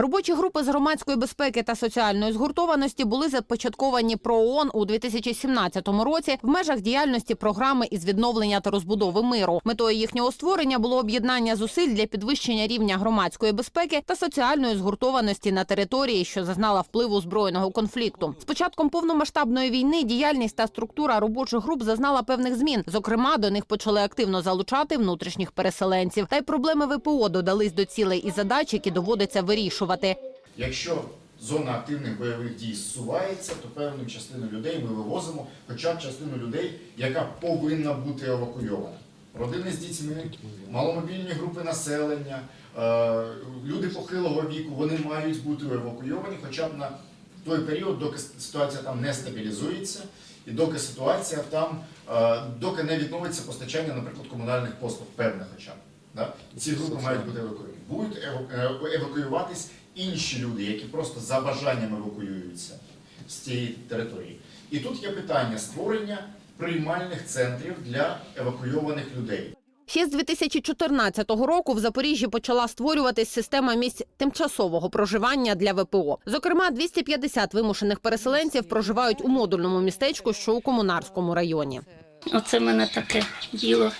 Робочі групи з громадської безпеки та соціальної згуртованості були започатковані ПРООН у 2017 році в межах діяльності програми із відновлення та розбудови миру. Метою їхнього створення було об'єднання зусиль для підвищення рівня громадської безпеки та соціальної згуртованості на території, що зазнала впливу збройного конфлікту. З початком повномасштабної війни діяльність та структура робочих груп зазнала певних змін. Зокрема, до них почали активно залучати внутрішніх переселенців. Та й проблеми ВПО додались до цілей і задач, які доводиться вирішувати. Якщо зона активних бойових дій зсувається, то певну частину людей ми вивозимо, хоча б частину людей, яка повинна бути евакуйована. Родини з дітьми, маломобільні групи населення, е, люди похилого віку, вони мають бути евакуйовані хоча б на той період, доки ситуація там не стабілізується, і доки ситуація там, е, доки не відновиться постачання, наприклад, комунальних послуг, певне хоча б. Да? Ці групи мають бути евакуйовані. Будуть е, евакуюватись інші люди, які просто за бажанням евакуюються з цієї території. І тут є питання створення приймальних центрів для евакуйованих людей. Ще з 2014 року в Запоріжжі почала створюватись система місць тимчасового проживання для ВПО. Зокрема, 250 вимушених переселенців проживають у модульному містечку, що у комунарському районі. Оце в мене таке діло.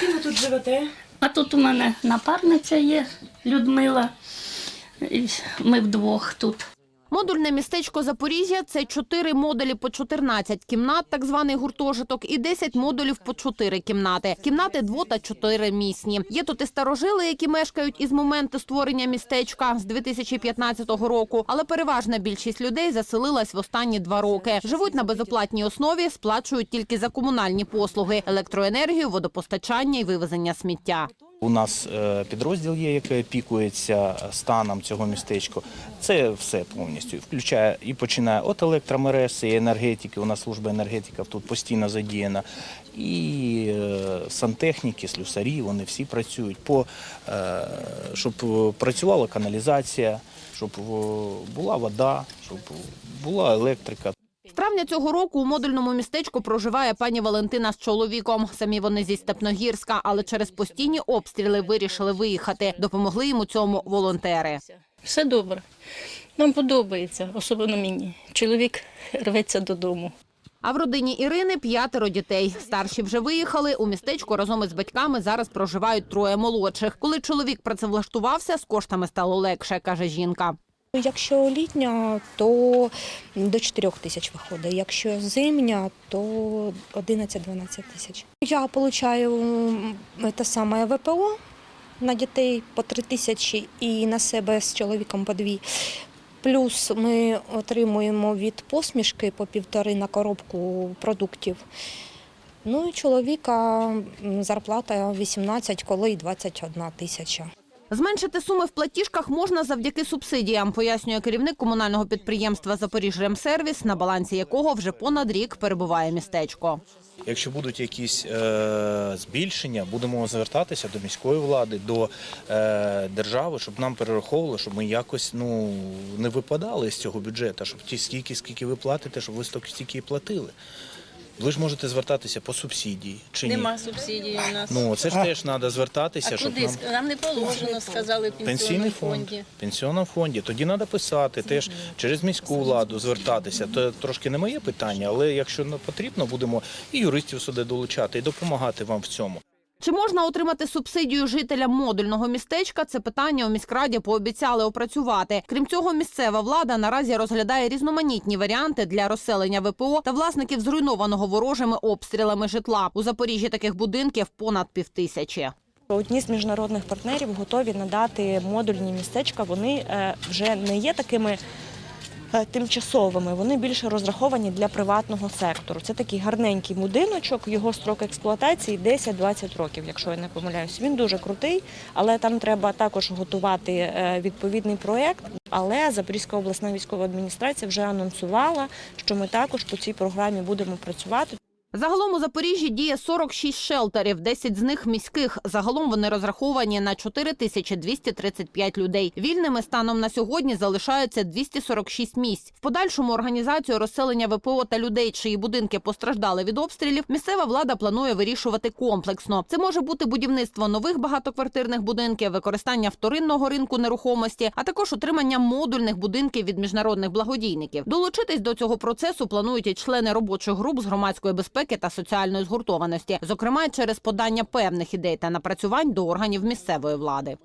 Ким ви тут живете? А тут у мене напарниця є Людмила. І Ми вдвох тут. Модульне містечко Запоріжжя це 4 модулі по 14 кімнат, так званий гуртожиток, і 10 модулів по 4 кімнати. Кімнати дво та чотиримісні. Є тут і старожили, які мешкають із моменту створення містечка з 2015 року. Але переважна більшість людей заселилась в останні два роки. Живуть на безоплатній основі, сплачують тільки за комунальні послуги, електроенергію, водопостачання і вивезення сміття. У нас е, підрозділ є, який опікується станом цього містечка. Це все повністю включає і починає від електромереж, і енергетики. У нас служба енергетика тут постійно задіяна. І е, сантехніки, слюсарі, вони всі працюють по е, щоб працювала каналізація, щоб була вода, щоб була електрика. Травня цього року у модульному містечку проживає пані Валентина з чоловіком. Самі вони зі Степногірська, але через постійні обстріли вирішили виїхати. Допомогли їм у цьому волонтери. Все добре. Нам подобається, особливо мені. Чоловік рветься додому. А в родині Ірини п'ятеро дітей. Старші вже виїхали. У містечку разом із батьками зараз проживають троє молодших. Коли чоловік працевлаштувався, з коштами стало легше, каже жінка. Якщо літня, то до 4 тисяч виходить. Якщо зимня, то 11-12 тисяч. Я отримую те саме ВПО на дітей по 3 тисячі і на себе з чоловіком по 2. Плюс ми отримуємо від посмішки по півтори на коробку продуктів. Ну і чоловіка зарплата 18, коли й 21 тисяча. Зменшити суми в платіжках можна завдяки субсидіям, пояснює керівник комунального підприємства «Запоріжремсервіс», на балансі якого вже понад рік перебуває містечко. Якщо будуть якісь е, збільшення, будемо звертатися до міської влади, до е, держави, щоб нам перераховували, щоб ми якось ну не випадали з цього бюджету, щоб ті стільки, скільки ви платите, щоб ви стільки і платили. Ви ж можете звертатися по субсидії чи ні? Нема субсидії у нас. Ну це ж теж треба звертатися, а щоб куди? нам Нам не положено, сказали в пенсійний пенсійному фонд. фонді. Пенсійному фонді. Тоді треба писати, теж через міську владу звертатися. Це трошки не моє питання, але якщо не потрібно, будемо і юристів сюди долучати, і допомагати вам в цьому. Чи можна отримати субсидію жителям модульного містечка? Це питання у міськраді пообіцяли опрацювати. Крім цього, місцева влада наразі розглядає різноманітні варіанти для розселення ВПО та власників зруйнованого ворожими обстрілами житла. У Запоріжжі таких будинків понад півтисячі. Одні з міжнародних партнерів готові надати модульні містечка. Вони е, вже не є такими тимчасовими, вони більше розраховані для приватного сектору. Це такий гарненький будиночок, його строк експлуатації 10-20 років, якщо я не помиляюсь. Він дуже крутий, але там треба також готувати е, відповідний проєкт. Але Запорізька обласна військова адміністрація вже анонсувала, що ми також по цій програмі будемо працювати. Загалом у Запоріжжі діє 46 шелтерів, 10 з них міських. Загалом вони розраховані на 4235 людей. Вільними станом на сьогодні залишаються 246 місць. В подальшому організацію розселення ВПО та людей, чиї будинки постраждали від обстрілів, місцева влада планує вирішувати комплексно. Це може бути будівництво нових багатоквартирних будинків, використання вторинного ринку нерухомості, а також утримання модульних будинків від міжнародних благодійників. Долучитись до цього процесу планують і члени робочих груп з громадської безпеки та соціальної згуртованості, зокрема через подання певних ідей та напрацювань до органів місцевої влади.